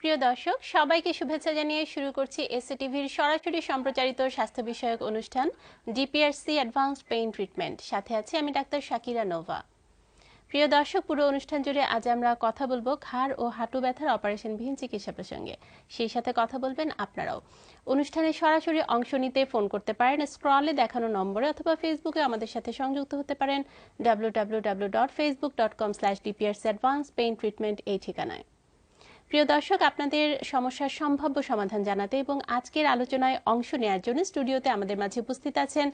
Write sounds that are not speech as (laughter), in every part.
প্রিয় দর্শক, সবাইকে শুভেচ্ছা জানিয়ে শুরু করছি এসএ টিভির সরাসরি সম্প্রচারিত স্বাস্থ্য বিষয়ক অনুষ্ঠান ডিপিআরসি অ্যাডভান্সড পেইন ট্রিটমেন্ট সাথে আছি আমি ডাক্তার শাকিরা নোভা। প্রিয় দর্শক, পুরো অনুষ্ঠান জুড়ে আজ আমরা কথা বলব ঘাড় ও হাঁটু ব্যথার অপারেশনবিহীন চিকিৎসা প্রসঙ্গে। সেই সাথে কথা বলবেন আপনারাও। অনুষ্ঠানে সরাসরি অংশ নিতে ফোন করতে পারেন, স্ক্রলে দেখানো নম্বরে অথবা ফেসবুকে আমাদের সাথে সংযুক্ত হতে পারেন W W W dot Facebook dot com slash DPRC advance pain treatment এই ঠিকানায়। প্রিয় দর্শক আপনাদের সমস্যার সম্ভাব্য সমাধান জানাতে এবং আজকের আলোচনায় অংশ নেওয়ার জন্য স্টুডিওতে আমাদের মাঝে উপস্থিত আছেন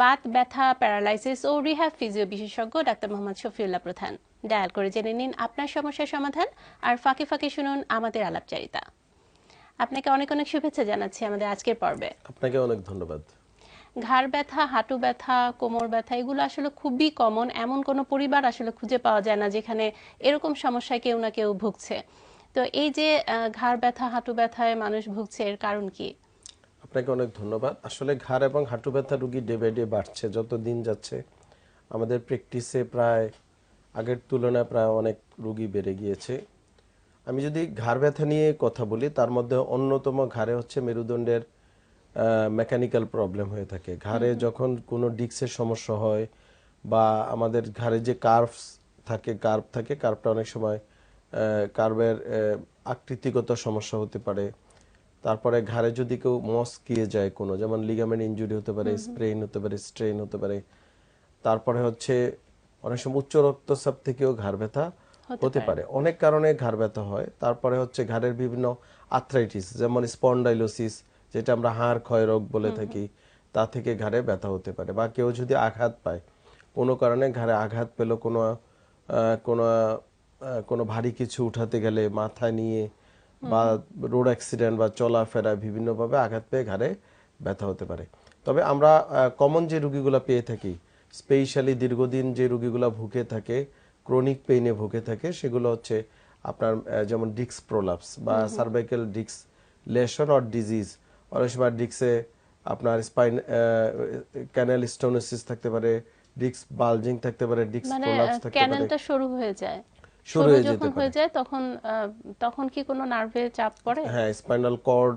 বাত ব্যথা প্যারালাইসিস ও রিহ্যাব ফিজিও বিশেষজ্ঞ ডাক্তার মোহাম্মদ শফিউল্লাহ প্রধান। ডায়াল করে জেনে নিন আপনার সমস্যার সমাধান আর ফাঁকে ফাঁকে শুনুন আমাদের আলাপচারিতা। আপনাকে অনেক অনেক শুভেচ্ছা জানাচ্ছি আমাদের আজকের পর্বে। আপনাকে অনেক ধন্যবাদ। ঘাড় ব্যথা হাঁটু ব্যথা কোমর ব্যথা এগুলো আসলে খুবই কমন এমন কোনো পরিবার আসলে খুঁজে পাওয়া যায় না যেখানে এরকম সমস্যায় কেউ না কেউ ভুগছে। তো এই যে ঘাড় ব্যথা হাঁটু ব্যথায় মানুষ ভুগছে এর কারণ কি? আপনাকে অনেক ধন্যবাদ। আসলে ঘাড় এবং হাঁটু ব্যথা রুগী ডে বাই ডে বাড়ছে যত দিন যাচ্ছে আমাদের প্র্যাকটিসে প্রায় আগের তুলনায় প্রায় অনেক রুগী বেড়ে গিয়েছে। আমি যদি ঘাড় ব্যথা নিয়ে কথা বলি তার মধ্যে অন্যতম ঘাড়ে হচ্ছে মেরুদণ্ডের মেকানিক্যাল প্রবলেম হয়ে থাকে। ঘাড়ে যখন কোনো ডিক্সের সমস্যা হয় বা আমাদের ঘাড়ে যে কার্ভস থাকে কার্ভ থাকে কার্ভটা অনেক সময় কার্ভের আকৃতিগত সমস্যা হতে পারে। তারপরে ঘাড়ে যদি কেউ মস্কিয়ে যায় কোনো যেমন লিগামেন্ট ইনজুরি হতে পারে স্প্রেইন হতে পারে স্ট্রেইন হতে পারে। তারপরে হচ্ছে অনেক সময় উচ্চ রক্তচাপ থেকেও ঘাড় ব্যথা হতে পারে। অনেক কারণে ঘাড় ব্যথা হয়। তারপরে হচ্ছে ঘাড়ের বিভিন্ন আর্থ্রাইটিস যেমন স্পন্ডাইলোসিস যেটা আমরা হাড় ক্ষয় রোগ বলে থাকি তা থেকে ঘাড়ে ব্যথা হতে পারে বা কেউ যদি আঘাত পায় কোনো কারণে ঘাড়ে আঘাত পেল কোনো কোনো কোনো ভারী কিছু উঠাতে গেলে মাথায় নিয়ে বা রোড অ্যাক্সিডেন্ট বা চলাফেরা বিভিন্নভাবে আঘাত পেয়ে ঘাড়ে ব্যথা হতে পারে। তবে আমরা কমন যে রুগীগুলো পেয়ে থাকি স্পেশালি দীর্ঘদিন যে রুগীগুলো ভুগে থাকে ক্রনিক পেইনে ভুগে থাকে সেগুলো হচ্ছে আপনার যেমন ডিক্স প্রোলাপস বা সার্ভাইকেল ডিক্স লেশন অর ডিজিজ অনেক সময় ডিক্সে আপনার স্পাইন ক্যানেল স্টোনোসিস থাকতে পারে ডিক্স বালজিং থাকতে পারে ডিক্স মানে প্রোলাপস থাকতে পারে। ক্যানেলটা সরু হয়ে যায়। সরু হয়ে যেতে যখন পারে। হয়ে যায় তখন তখন কি কোনো নার্ভে চাপ পড়ে? হ্যাঁ স্পাইনাল কর্ড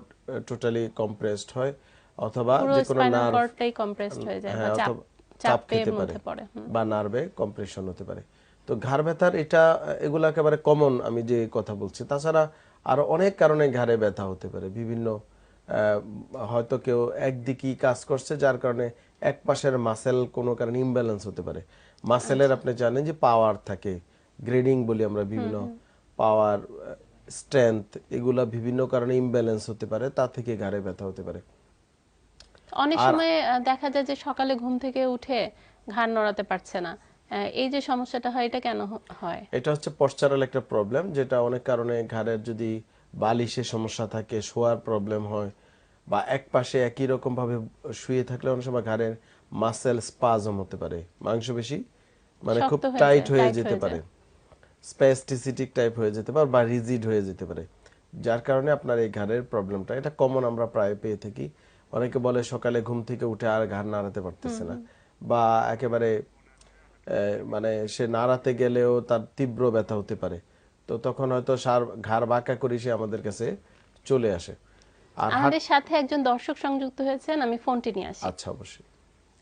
টোটালি কম্প্রেসড হয় অথবা যে কোনো নার্ভ কর্ডটাই কম্প্রেসড হয়ে যায় বা হ্যাঁ চাপ অথবা চাপ চাপ খেতে পারে মধ্যে পড়ে বা নার্ভে কম্প্রেশন হতে পারে। তো ঘাড় ব্যথার এটা এগুলো একেবারে কমন আমি যে কথা বলছি। তাছাড়া আরও অনেক কারণে ঘাড়ে ব্যথা হতে পারে। বিভিন্ন হয়তো কেউ একদিকেই কাজ করছে যার কারণে এক পাশের মাসেল কোনো কারণে ইমব্যালেন্স হতে পারে। মাসেলের আচ্ছা। আপনি জানেন যে পাওয়ার থাকে। গ্রেডিং বলি আমরা বিভিন্ন পাওয়ার স্ট্রেংথ এগুলা বিভিন্ন কারণে ইমব্যালেন্স হতে পারে তা থেকে ঘাড়ে ব্যথা হতে পারে। অনেক সময় দেখা যায় যে সকালে ঘুম থেকে উঠে ঘাড় নড়াতে পারছে না। এই যে সমস্যাটা হয় এটা কেন হয়? এটা হচ্ছে পশ্চারাল একটা প্রবলেম যেটা অনেক কারণে ঘাড়ের যদি বালিশে সমস্যা থাকে শোয়ার প্রবলেম হয় বা এক পাশে একই রকম ভাবে শুয়ে থাকলে অনেক সময় ঘাড়ের মাসেল স্পাজম হতে পারে মাংসপেশি মানে খুব টাইট হয়ে যেতে পারে। স্পেস্টিসিটিক টাইপ হয়ে যেতে পারে বা রিজিড হয়ে যেতে পারে। যার কারণে আপনার এই ঘাড়ের প্রবলেমটা এটা কমন আমরা প্রায় পেয়ে থাকি। অনেকে বলে সকালে ঘুম থেকে উঠে আর ঘাড় নাড়াতে পারতেছে না। বা একেবারে মানে সে নাড়াতে গেলেও তার তীব্র ব্যথা হতে পারে। তো তখন হয়তো সার ঘাড় বাঁকা করে সে আমাদের কাছে চলে আসে। আর আমাদের সাথে একজন দর্শক সংযুক্ত হয়েছেন আমি ফোনটি নিয়ে আসি। আচ্ছা অবশ্যই।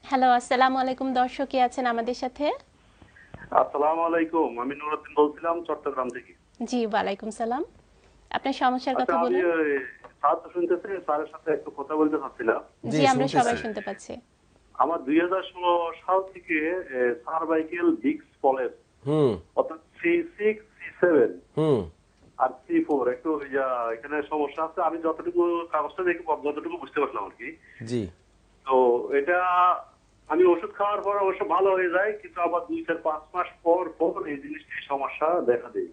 হ্যালো আসসালামু আলাইকুম দর্শক কি আছেন আমাদের সাথে? আসসালামু আলাইকুম আমি নুরুদ্দিন বলছিলাম চট্টগ্রাম থেকে। জি ওয়ালাইকুম সালাম। আপনার সমস্যার কথা আচ্ছা বলুন। ওই স্যার তো শুনতেছে স্যারের সাথে একটু কথা বলতে চাচ্ছিলাম। জি, আমরা সবাই শুনতে পাচ্ছি। আমার দুই হাজার ষোলো সাল থেকে সার্ভাইকেল ডিক্স পলেস হুম। অর্থাৎ সি সিক্স সি সেভেন হুম। আর সি ফোর একটু ওই এখানে সমস্যা আছে। আমি যতটুকু কাগজটা দেখে যতটুকু বুঝতে পারলাম আর কি। জি। তো এটা আমি ওষুধ খাওয়ার পর অবশ্য ভালো হয়ে যায় কিন্তু আবার দুই চার পাঁচ মাস পর পর এই জিনিসটা সমস্যা দেখা দেয়।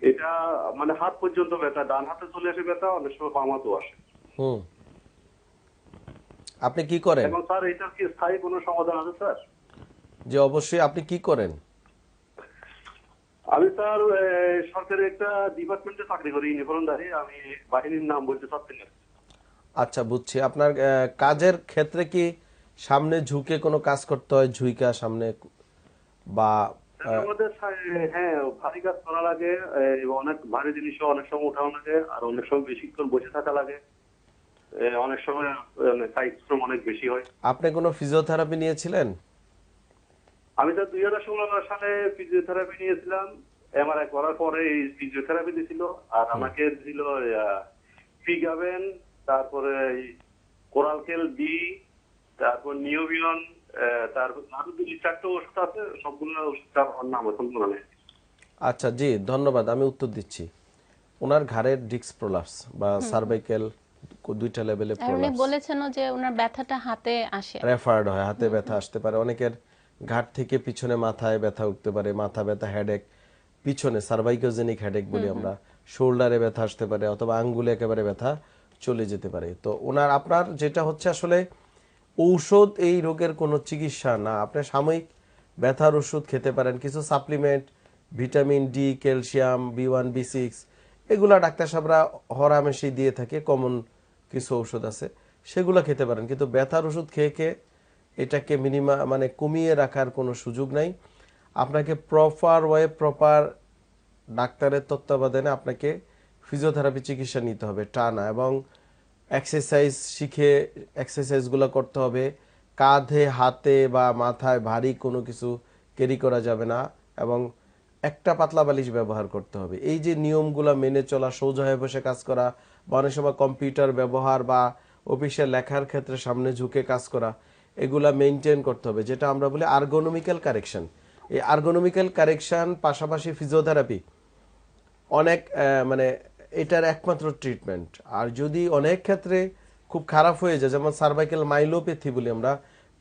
এটা মানে হাত পর্যন্ত ব্যথা ডান হাতে চলে আসে ব্যথা অনেক সময় বামাতেও আসে। হুম। আপনি কি করেন? এখন স্যার এটার কি স্থায়ী কোনো সমাধান আছে স্যার? যে অবশ্যই আপনি কি করেন? আমি স্যার এ, সরকারি একটা ডিপার্টমেন্টে চাকরি করি ইউনিফর্মধারী আমি বাহিনীর নাম বলতে চাচ্ছি আচ্ছা বুঝছি। আপনার কাজের ক্ষেত্রে কি সামনে ঝুঁকে কোনো কাজ করতে হয় ঝুঁকা সামনে বা হ্যাঁ ভারী কাজ করা লাগে অনেক ভারী জিনিসও অনেক সময় উঠানো লাগে আর অনেক সময় বেশিক্ষণ বসে থাকা লাগে। অনেক সময় শ্রম অনেক বেশি হয়। আপনি কোনো ফিজিওথেরাপি নিয়েছিলেন? আমি তো দুই হাজার ষোলো সালে ফিজিওথেরাপি নিয়েছিলাম। এমআরআই করার পরে এই ফিজিওথেরাপি দিছিল আর আমাকে দিছিল ফিগাবেন তারপরে কোরালকেল ডি তারপর নিওবিয়ন তারপর আরও দুই চারটে ওষুধ আছে সবগুলো ওষুধ আমার নাম এখন মনে নেই আচ্ছা জি ধন্যবাদ আমি উত্তর দিচ্ছি। ওনার ঘাড়ের ডিক্স প্রলাপস বা সার্ভাইকেল দুইটা লেভেলে আর উনি প্রলাপস। বলেছেনও যে ওনার ব্যথাটা হাতে আসে। রেফার্ড হয় হাতে ব্যথা আসতে পারে। অনেকের ঘাট থেকে পিছনে মাথায় ব্যথা উঠতে পারে মাথা ব্যথা হেডেক পিছনে সার্ভাইকোজেনিক হেডেক বলি আমরা। শোল্ডারে ব্যথা আসতে পারে অথবা আঙ্গুলে একেবারে ব্যথা চলে যেতে পারে। তো ওনার আপনার যেটা হচ্ছে আসলে ঔষধ এই রোগের কোনো চিকিৎসা না। আপনি সাময়িক ব্যথার ওষুধ খেতে পারেন। কিছু supplement vitamin D calcium B one B six এগুলা ডাক্তার সাহেবরা হরামেশি দিয়ে থাকে কমন কিছু ঔষধ আছে, সেগুলো খেতে পারেন। কিন্তু ব্যথার ওষুধ খেয়ে খেয়ে এটাকে মিনিমা মানে কমিয়ে রাখার কোনো সুযোগ নাই। আপনাকে প্রপার ওয়ে প্রপার ডাক্তারের তত্ত্বাবধানে আপনাকে ফিজিওথেরাপি চিকিৎসা নিতে হবে, টানা। এবং এক্সারসাইজ শিখে এক্সারসাইজগুলো করতে হবে। কাঁধে, হাতে বা মাথায় ভারী কোনো কিছু ক্যারি করা যাবে না এবং একটা পাতলা বালিশ ব্যবহার করতে হবে। এই যে নিয়মগুলো মেনে চলা, সোজা হয়ে বসে কাজ করা বা অনেক সময় কম্পিউটার ব্যবহার বা অফিসে লেখার ক্ষেত্রে সামনে ঝুঁকে কাজ করা, এগুলা মেনটেন করতে হবে। যেটা আমরা বলি আর্গোনমিক্যাল কারেকশন এই আর্গোনমিক্যাল কারেকশন পাশাপাশি ফিজিওথেরাপি অনেক মানে এটার একমাত্র ট্রিটমেন্ট আর যদি অনেক ক্ষেত্রে খুব খারাপ হয়ে যায়, যেমন সার্ভাইকেল মাইলোপ্যাথি বলি আমরা,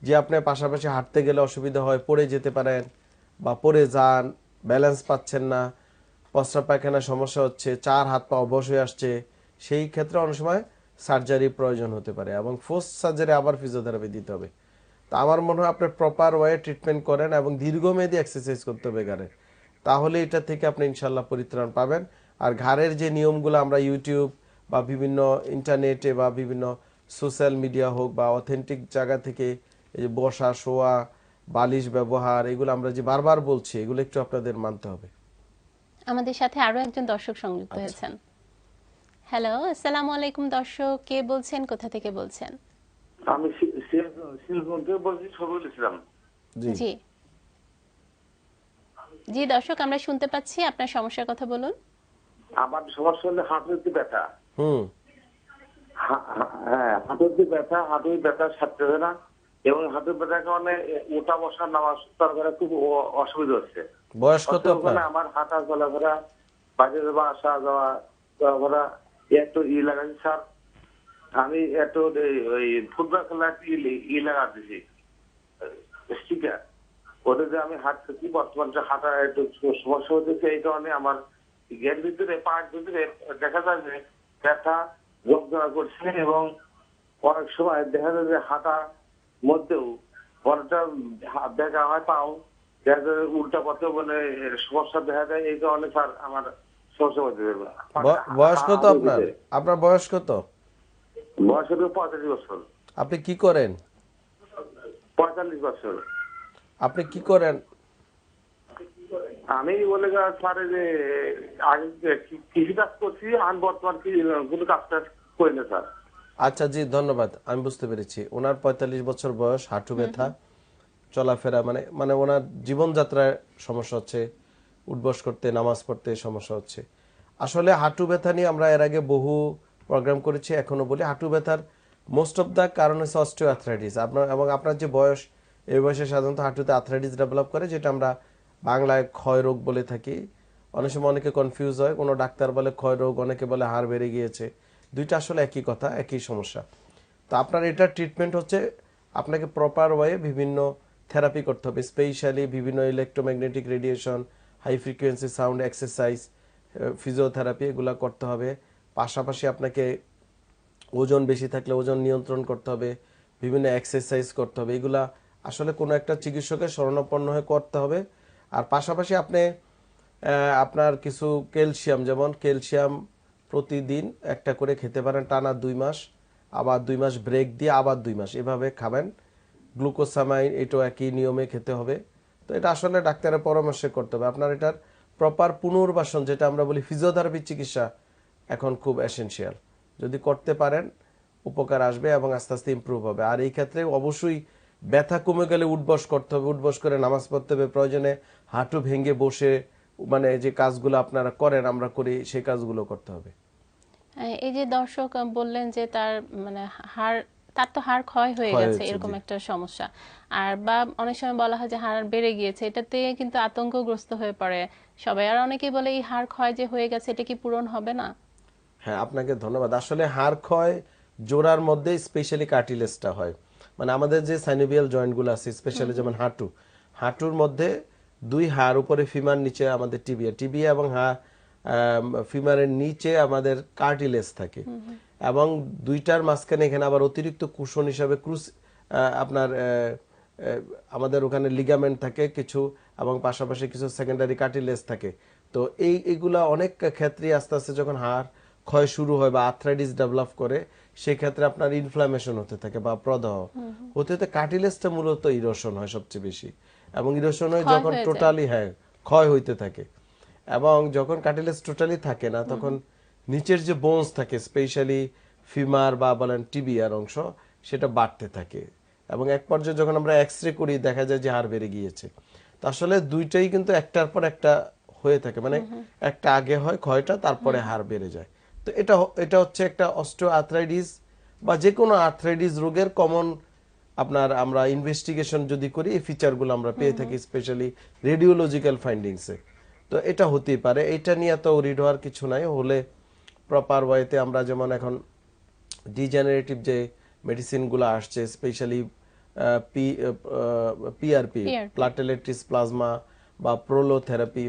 যে আপনি পাশাপাশি হাঁটতে গেলে অসুবিধা হয়, পড়ে যেতে পারেন বা পড়ে যান ব্যালেন্স পাচ্ছেন না, প্রস্রাব পায়খানা সমস্যা হচ্ছে, চার হাত পা অবশ হয়ে আসছে, সেই ক্ষেত্রে অনেক সময় সার্জারি প্রয়োজন হতে পারে এবং পোস্ট সার্জারি আবার ফিজিওথেরাপি দিতে হবে। তা আমার মনে হয় আপনি প্রপার ওয়ে ট্রিটমেন্ট করেন এবং দীর্ঘমেয়াদী এক্সারসাইজ করতে হবে ঘাড়ে তাহলে এটা থেকে আপনি ইনশাল্লাহ পরিত্রাণ পাবেন। আর ঘাড়ের যে নিয়মগুলো আমরা ইউটিউব বা বিভিন্ন ইন্টারনেটে বা বিভিন্ন সোশ্যাল মিডিয়া হোক বা অথেন্টিক জায়গা থেকে এই যে বসা শোয়া বালিশ ব্যবহার এগুলো আমরা যে বারবার বলছি এগুলো একটু আপনাদের মানতে হবে। আমাদের সাথে আরও একজন দর্শক সংযুক্ত হয়েছেন। হ্যালো আসসালামু আলাইকুম দর্শক কে বলছেন কোথা থেকে বলছেন? আমি থেকে বলছি সরুল ইসলাম। জি। জি। জি দর্শক আমরা শুনতে পাচ্ছি আপনার সমস্যার কথা বলুন। আমার সমস্যা হলে হাঁটুতে ব্যথা। হুম। হ্যাঁ হাঁটুতে ব্যথা হাঁটুতে ব্যথা সারতে না। এবং হাঁটুর ব্যথার কারণে ওটা বসা নামা করা খুব অসুবিধা হচ্ছে। বয়স কত আমার হাঁটা চলাফেরা বাজে যাওয়া আসা যাওয়া চলাফেরা একটু ই লাগাচ্ছি স্যার। আমি একটু ওই ফুটবল খেলা একটু ই লাগা দিছি স্টিকার ওটা যে আমি হাঁটতেছি বর্তমান যে হাঁটা একটু সমস্যা হচ্ছে এই কারণে আমার গেট ভিতরে পায়ের ভিতরে দেখা যায় যে ব্যথা যন্ত্রণা করছে এবং অনেক সময় দেখা যায় যে হাঁটার মধ্যেও হা- দেখা হয় পাও। দেখা যায় উল্টা পথে মানে সমস্যা দেখা যায় এই কারণে স্যার আমার সমস্যা হতে দেবে বয়স কত আপনার? আপনার বয়স কত? বয়স হলো পঁয়তাল্লিশ বছর। আপনি কি করেন? পঁয়তাল্লিশ বছর। আপনি কি করেন? আমি বলে স্যার যে আগে কৃষি কাজ করছি আমি বর্তমান কোনো কাজ টাজ করি না স্যার? আচ্ছা জি ধন্যবাদ। আমি বুঝতে পেরেছি। ওনার পঁয়তাল্লিশ বছর বয়স হাঁটু ব্যথা চলাফেরা মানে মানে ওনার জীবনযাত্রায় সমস্যা হচ্ছে উঠবস করতে নামাজ পড়তে সমস্যা হচ্ছে। আসলে হাঁটু ব্যথা নিয়ে আমরা এর আগে বহু প্রোগ্রাম করেছি এখনও বলি হাঁটু ব্যথার মোস্ট অফ দ্য কারণ হচ্ছে অস্টিও আথরাইটিস আপনার এবং আপনার যে বয়স এই বয়সে সাধারণত হাঁটুতে আথরাইটিস ডেভেলপ করে যেটা আমরা বাংলায় ক্ষয় রোগ বলে থাকি। অনেক সময় অনেকে কনফিউজ হয়, কোনো ডাক্তার বলে ক্ষয় রোগ, অনেকে বলে হাড় বেড়ে গিয়েছে। দুইটা আসলে একই কথা, একই সমস্যা। তো আপনার এটার ট্রিটমেন্ট হচ্ছে, আপনাকে প্রপার ওয়ে বিভিন্ন থেরাপি করতে হবে। স্পেশালি বিভিন্ন electromagnetic radiation high frequency sound exercise physiotherapy এগুলো করতে হবে। পাশাপাশি আপনাকে ওজন বেশি থাকলে ওজন নিয়ন্ত্রণ করতে হবে, বিভিন্ন এক্সারসাইজ করতে হবে। এগুলা আসলে কোনো একটা চিকিৎসকের শরণাপন্ন হয়ে করতে হবে। আর পাশাপাশি আপনি আপনার কিছু ক্যালসিয়াম, যেমন ক্যালসিয়াম প্রতিদিন একটা করে খেতে পারেন টানা দুই মাস, আবার দুই মাস ব্রেক দিয়ে আবার দুই মাস। এভাবে খাবেন। গ্লুকোসামাইন, এটাও একই নিয়মে খেতে হবে। তো এটা আসলে ডাক্তারের পরামর্শে করতে হবে। আপনার এটার প্রপার পুনর্বাসন, যেটা আমরা বলি ফিজিওথেরাপি চিকিৎসা, এখন খুব এসেনশিয়াল যদি করতে পারেন, উপকার আসবে এবং আস্তে আস্তে ইমপ্রুভ হবে। আর এই ক্ষেত্রে অবশ্যই ব্যথা কমে গেলে উঠবস করতে হবে। উঠবস করে নামাজ পড়তে হবে। প্রয়োজনে হাঁটু ভেঙে বসে মানে যে কাজগুলো আপনারা করেন আমরা করি সেই কাজগুলো করতে হবে। এই যে দর্শক বললেন যে তার মানে হাড় তার তো হাড় ক্ষয় হয়ে গেছে এরকম একটা সমস্যা। আর বা অনেক সময় বলা হয় যে হাড় বেড়ে গিয়েছে এটাতে কিন্তু আতঙ্কগ্রস্ত হয়ে পড়ে সবাই। আর অনেকেই বলে এই হাড় ক্ষয় যে হয়ে গেছে এটা কি পূরণ হবে না? হ্যাঁ আপনাকে ধন্যবাদ। আসলে হাড় ক্ষয় জোড়ার মধ্যে স্পেশালি কার্টিলেজটা হয়। মানে আমাদের যে সাইনোভিয়াল জয়েন্টগুলো আছে স্পেশালি যেমন হাঁটু হাঁটুর মধ্যে দুই হাড় উপরে ফিমার নিচে আমাদের টিবিয়া। টিবিয়া এবং হা ফিমারের নিচে আমাদের কার্টিলেজ থাকে। এবং দুইটার মাঝখানে এখানে আবার অতিরিক্ত কুশন হিসাবে ক্রুস আপনার আমাদের ওখানে লিগামেন্ট থাকে কিছু এবং পাশাপাশি কিছু সেকেন্ডারি কার্টিলেজ থাকে। তো এই এগুলা অনেক ক্ষেত্রে আস্তে আস্তে যখন হাড় ক্ষয় শুরু হয় বা আর্থ্রাইটিস ডেভেলপ করে সেই ক্ষেত্রে আপনার ইনফ্লামেশন হতে থাকে বা প্রদাহ। হতে হতে কার্টিলেজটা মূলত ইরোশন হয় সবচেয়ে বেশি। এবং ইরোশন হয় যখন টোটালি হ্যাঁ ক্ষয় হইতে থাকে এবং যখন কার্টিলেজ টোটালি থাকে না তখন নিচের যে বোনস থাকে স্পেশালি ফিমার বা বলেন টিবিআর অংশ সেটা বাড়তে থাকে। এবং এক পর্যায়ে যখন আমরা এক্স রে করি দেখা যায় যে হাড় বেড়ে গিয়েছে। তো আসলে দুইটাই কিন্তু একটার পর একটা হয়ে থাকে। মানে একটা আগে হয় ক্ষয়টা তারপরে হাড় বেড়ে যায়। তো এটা এটা হচ্ছে একটা অস্ট্রো আর্থ্রাইটিস বা যে কোনো আর্থ্রাইটিস রোগের কমন আপনার আমরা ইনভেস্টিগেশন যদি করি এই ফিচারগুলো আমরা পেয়ে থাকি স্পেশালি রেডিওলজিক্যাল ফাইন্ডিংসে তো এটা হতেই পারে। এটা নিয়ে তো রিড হওয়ার কিছু নাই। হলে প্রপার ওয়েতে আমরা যেমন এখন ডিজেনারেটিভ যে মেডিসিনগুলো আসছে specially P PRP platelets plasma বা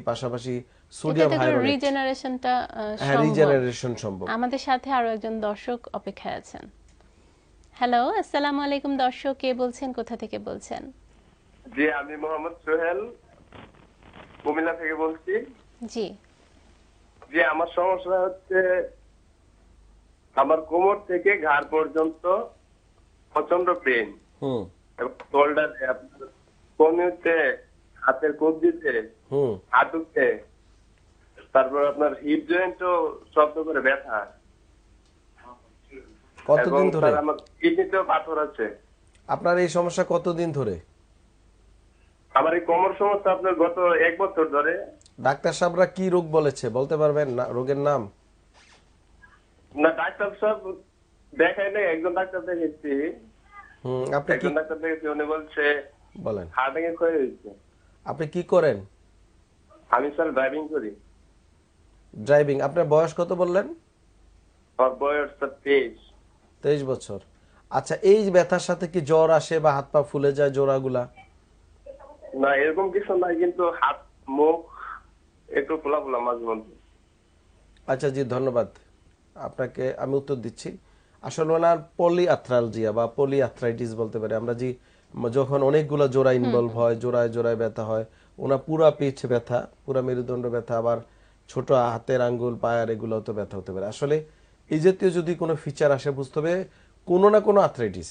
পাশাপাশি সোডিয়াম এটাতে করে রিজেনারেশনটা হ্যাঁ রিজেনারেশন সম্ভব। আমাদের সাথে আরও একজন দর্শক অপেক্ষায় আছেন। হ্যালো আসসালামু আলাইকুম দর্শক কে বলছেন কোথা থেকে বলছেন? জি আমি মোহাম্মদ সোহেল কুমিল্লা থেকে বলছি। জি। যে আমার সমস্যা হচ্ছে আমার কোমর থেকে ঘাড় পর্যন্ত প্রচণ্ড পেন হুম। এবং শোল্ডারে আপনার কনুতে হাতের কবজিতে হুম। হাঁটুতে তারপর আপনার হিপ জয়েন্টও শব্দ করে ব্যথা। কতদিন ধরে? কিডনিতেও পাথর আছে। আপনার এই সমস্যা কতদিন ধরে? আমার এই কোমর সমস্যা আপনার গত এক বছর ধরে। ডাক্তার সাহেবরা কি রোগ বলেছে বলতে পারবেন না রোগের নাম? না ডাক্তার সব দেখাই নাই একজন ডাক্তার দেখেছি হুম আপনি কি একজন ডাক্তার দেখেছি উনি বলছে বলেন। হার্ট অ্যাটাক হয়ে হয়েছে আপনি কি করেন? আমি স্যার ড্রাইভিং করি। ড্রাইভিং আপনার বয়স কত বললেন? আমার বয়স স্যার তেইশ। তেইশ বছর। আচ্ছা এই ব্যথার সাথে কি জ্বর আসে বা হাত পা ফুলে যায় জোড়াগুলা? না এরকম কিছু নাই কিন্তু হাত মুখ একটু ফোলা ফোলা মাঝে মধ্যে। আচ্ছা জি ধন্যবাদ। আপনাকে আমি উত্তর দিচ্ছি। আসলে ওনার পলি আথ্রালজিয়া বা পলি আথ্রাইটিস বলতে পারি। আমরা যে যখন অনেকগুলো জোড়া ইনভলভ হয় জোড়ায় জোড়ায় ব্যথা হয় ওনার পুরা পিঠ ব্যথা পুরা মেরুদণ্ড ব্যথা আবার ছোট হাতের আঙ্গুল পায়ের এগুলো তো ব্যথা হতে পারে। আসলে এই জাতীয় যদি কোনো ফিচার আসে বুঝতে হবে কোনো না কোনো আথ্রাইটিস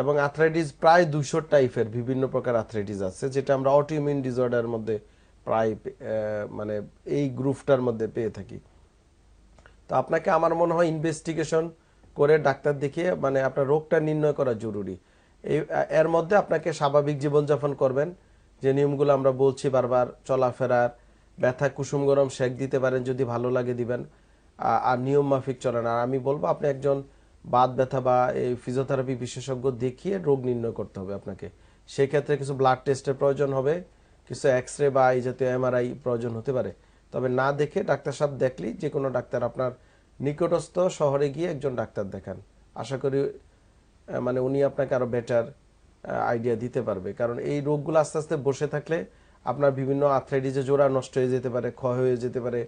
এবং আথ্রাইটিস প্রায় দুশো টাইপের বিভিন্ন প্রকার আথ্রাইটিস আছে যেটা আমরা অটোইমিউন ডিসঅর্ডার মধ্যে প্রায় মানে এই গ্রুপটার মধ্যে পেয়ে থাকি। তো আপনাকে আমার মনে হয় ইনভেস্টিগেশন করে ডাক্তার দেখিয়ে মানে আপনার রোগটা নির্ণয় করা জরুরি। এই এর মধ্যে আপনাকে স্বাভাবিক জীবনযাপন করবেন। যে নিয়মগুলো আমরা বলছি বারবার চলাফেরার ব্যথা কুসুম গরম শেক দিতে পারেন যদি ভালো লাগে দিবেন। আর নিয়ম মাফিক চলে না। আর আমি বলব, আপনি একজন বাত ব্যথা বা এই ফিজিওথেরাপি বিশেষজ্ঞ দেখিয়ে রোগ নির্ণয় করতে হবে আপনাকে। সেক্ষেত্রে কিছু ব্লাড টেস্টের প্রয়োজন হবে, কিছু এক্স রে বা এই জাতীয় এমআরআই প্রয়োজন হতে পারে। তবে না দেখে ডাক্তার সাহেব দেখলেই যে কোনো ডাক্তার আপনার নিকটস্থ শহরে গিয়ে একজন ডাক্তার দেখান। আশা করি মানে উনি আপনাকে আরও বেটার আইডিয়া দিতে পারবে। কারণ এই রোগগুলো আস্তে আস্তে বসে থাকলে আপনার বিভিন্ন আর্থ্রাইটিসে জোড়া নষ্ট হয়ে যেতে পারে, ক্ষয় হয়ে যেতে পারে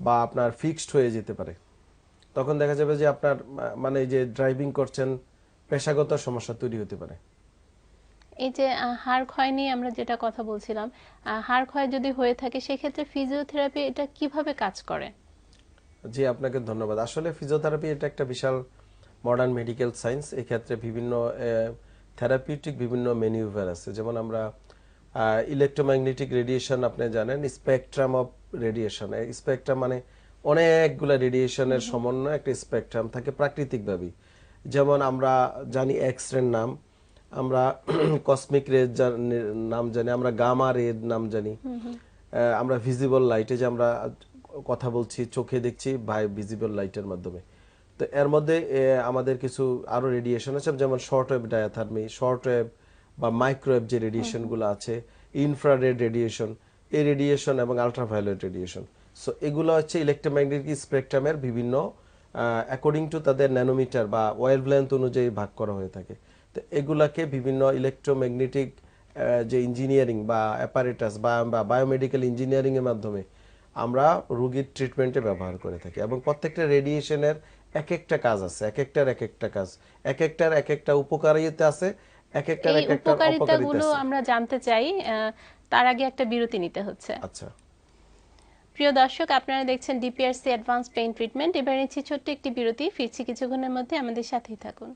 বা আপনার ফিক্সড হয়ে যেতে পারে। তখন দেখা যাবে যে আপনার মানে এই যে ড্রাইভিং করছেন পেশাগত সমস্যা তৈরি হতে পারে। এই যে হাড় ক্ষয় নিয়ে আমরা যেটা কথা বলছিলাম হাড় ক্ষয় যদি হয়ে থাকে সেক্ষেথেরে ফিজিওথেরাপি এটা কীভাবে কাজ করে? জি আপনাকে ধন্যবাদ। আসলে ফিজিওথেরাপি এটা একটা বিশাল মডার্ন মেডিকেল সায়েন্স এক্ষেত্রে বিভিন্ন থেরাপিউটিক বিভিন্ন মেনিউভার আছে। যেমন আমরা ইলেকট্রোম্যাগনেটিক রেডিয়েশন আপনি জানেন স্পেকট্রাম অফ রেডিয়েশন স্পেকট্রাম মানে অনেকগুলা রেডিয়েশনের সমন্বয় একটা স্পেকট্রাম থাকে প্রাকৃতিকভাবেই যেমন আমরা জানি এক্স রের নাম আমরা (clears throat) কসমিক রে নাম জানি আমরা গামা রে নাম জানি। আমরা ভিজিবল লাইটে যে আমরা কথা বলছি চোখে দেখছি বাই ভিজিবল লাইটের মাধ্যমে। তো এর মধ্যে আমাদের কিছু আরও রেডিয়েশন আছে যেমন short wave diathermy short wave বা মাইক্রোওয়েভ যে রেডিয়েশনগুলো আছে ইনফ্রারেড রেডিয়েশন এই রেডিয়েশন এবং আলট্রাভায়োলেট রেডিয়েশন সো এগুলো হচ্ছে ইলেকট্রোম্যাগনেটিক স্পেকট্রামের বিভিন্ন অ্যাকর্ডিং টু তাদের ন্যানোমিটার বা ওয়েভলেন্থ অনুযায়ী ভাগ করা হয়ে থাকে। তো এগুলাকে বিভিন্ন ইলেকট্রোম্যাগনেটিক যে ইঞ্জিনিয়ারিং বা অ্যাপারেটাস বা বায়োমেডিক্যাল ইঞ্জিনিয়ারিংয়ের মাধ্যমে আমরা রোগীর ট্রিটমেন্টে ব্যবহার করে থাকি। এবং প্রত্যেকটা রেডিয়েশনের এক একটা কাজ আছে এক একটার এক একটা কাজ এক একটার এক একটা উপকারিতা আছে এক একটার এই এক একটা উপকারিতাগুলো আমরা জানতে চাই তার আগে একটা বিরতি নিতে হচ্ছে। আচ্ছা। প্রিয় দর্শক আপনারা দেখছেন ডিপিআরসি অ্যাডভান্স পেইন ট্রিটমেন্ট। এবার নিচ্ছি ছোট্ট একটি বিরতি। ফিরছি কিছুক্ষণের মধ্যে আমাদের সাথেই থাকুন।